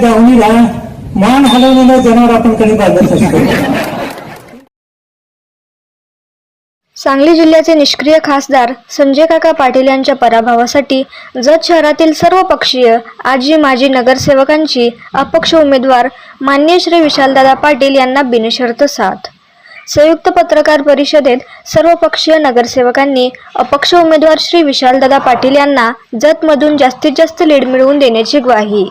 दावणीला मान हलवलेलं जनावर आपण कधी बांधत असतो सांगली जिल्ह्याचे निष्क्रिय खासदार संजय काका पाटील यांच्या पराभवासाठी जत शहरातील सर्व पक्षीय आजी माजी नगरसेवकांची अपक्ष उमेदवार मान्य श्री विशालदादा पाटील यांना बिनशर्त साथ. संयुक्त पत्रकार परिषदेत सर्व पक्षीय नगरसेवकांनी अपक्ष उमेदवार श्री विशालदादा पाटील यांना जतमधून जास्तीत जास्त लीड मिळवून देण्याची ग्वाही.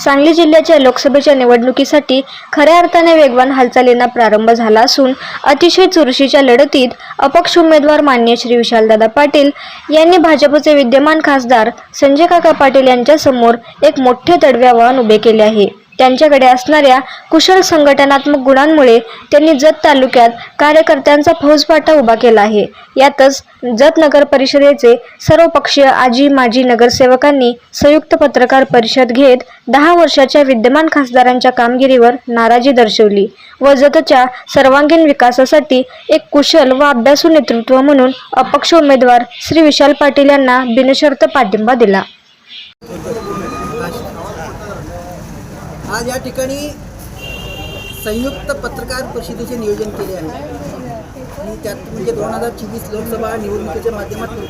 सांगली जिल्ह्याच्या लोकसभेच्या निवडणुकीसाठी खऱ्या अर्थाने वेगवान हालचालींना प्रारंभ झाला असून अतिशय चुरशीच्या लढतीत अपक्ष उमेदवार मान्य श्री विशालदादा पाटील यांनी भाजपचे विद्यमान खासदार संजय काका पाटील यांच्यासमोर एक मोठे तडवे आव्हान उभे केले आहे. त्यांच्याकडे असणाऱ्या कुशल संघटनात्मक गुणांमुळे त्यांनी जत तालुक्यात कार्यकर्त्यांचा फौजफाटा उभा केला आहे. यातच जत नगर परिषदेचे सर्वपक्षीय आजी माजी नगरसेवकांनी संयुक्त पत्रकार परिषद घेत दहा वर्षाच्या विद्यमान खासदारांच्या कामगिरीवर नाराजी दर्शवली व जतच्या सर्वांगीण विकासासाठी एक कुशल व अभ्यासू नेतृत्व म्हणून अपक्ष उमेदवार श्री विशाल पाटील यांना बिनशर्त पाठिंबा दिला. आज या ठिकाणी संयुक्त पत्रकार परिषदेचे नियोजन केले आहे. आणि त्यात म्हणजे दोन हजार चोवीस लोकसभा निवडणुकीच्या माध्यमातून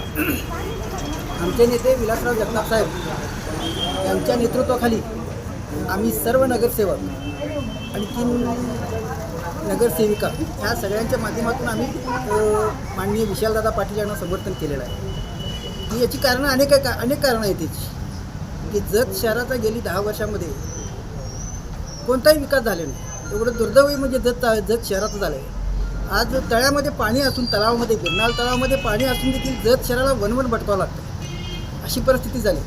आमचे नेते विलासराव जगताप साहेब यांच्या नेतृत्वाखाली आम्ही सर्व नगरसेवक आणि तीन नगरसेविका ह्या सगळ्यांच्या माध्यमातून आम्ही माननीय विशालदादा पाटील यांना समर्थन केलेलं आहे. याची कारणं अनेक का? अनेक कारणं आहेत त्याची की जत शहराचा गेली दहा वर्षामध्ये कोणताही विकास झाले नाही. एवढं दुर्दैवी म्हणजे जत जत शहराचं झालं आहे आज तळ्यामध्ये पाणी असून तलावामध्ये गिरनाल तलावामध्ये पाणी असून देखील जत शहराला वनवन भटकावं लागतं अशी परिस्थिती झाली.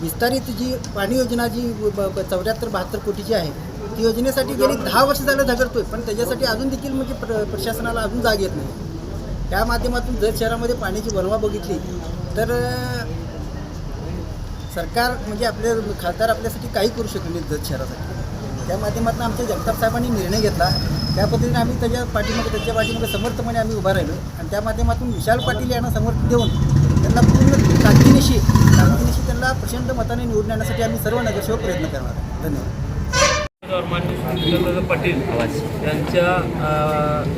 विस्तारित जी पाणी योजना जी चौऱ्याहत्तर बहात्तर कोटीची आहे ती योजनेसाठी गेली दहा वर्ष झालं झगडतोय पण त्याच्यासाठी अजून देखील म्हणजे प्र प्रशासनाला अजून जाग येत नाही. त्या माध्यमातून जत शहरामध्ये पाण्याची वनवा बघितली तर सरकार म्हणजे आपले खासदार आपल्यासाठी काही करू शकत नाही जत शहरासाठी. त्या माध्यमातून आमच्या जगताप साहेबांनी निर्णय घेतला. त्या पद्धतीने आम्ही त्याच्या पाठीमागे त्याच्या पाठीमागे समर्थपणे आम्ही उभा राहिलो. आणि त्या माध्यमातून विशाल पाटील यांना समर्थन देऊन त्यांना पूर्ण ताकदीनिशी ताकदीनिशी त्यांना प्रचंड मताने निवडून आणण्यासाठी आम्ही सर्व नगरसेवक प्रयत्न करणार धन्यवाद. मान्य पाटील यांच्या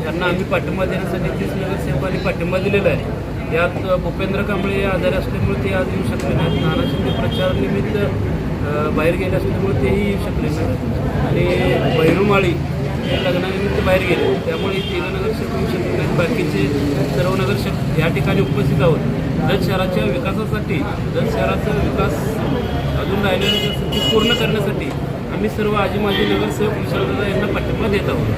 यांना आम्ही पाठिंबा देण्यासाठी तीस नगरसेवकांनी पाठिंबा दिलेला आहे. यात भूपेंद्र कांबळे हे आजारी असल्यामुळे ते आज येऊ शकले नाहीत. नाना शिंदे प्रचारानिमित्त बाहेर गेले असल्यामुळे तेही येऊ शकले नाही. आणि बैरुमाळी हे लग्नानिमित्त बाहेर गेले. त्यामुळे तिघं नगरसेवक होऊ शकले नाहीत बाकीचे सर्व नगरसेवक या ठिकाणी उपस्थित आहोत. जत शहराच्या विकासासाठी दर शहराचा विकास अजून राहिल्यानंतर पूर्ण करण्यासाठी आम्ही सर्व आजी माजी नगरसेवक विशालदादा यांना पाठिंबा देत आहोत.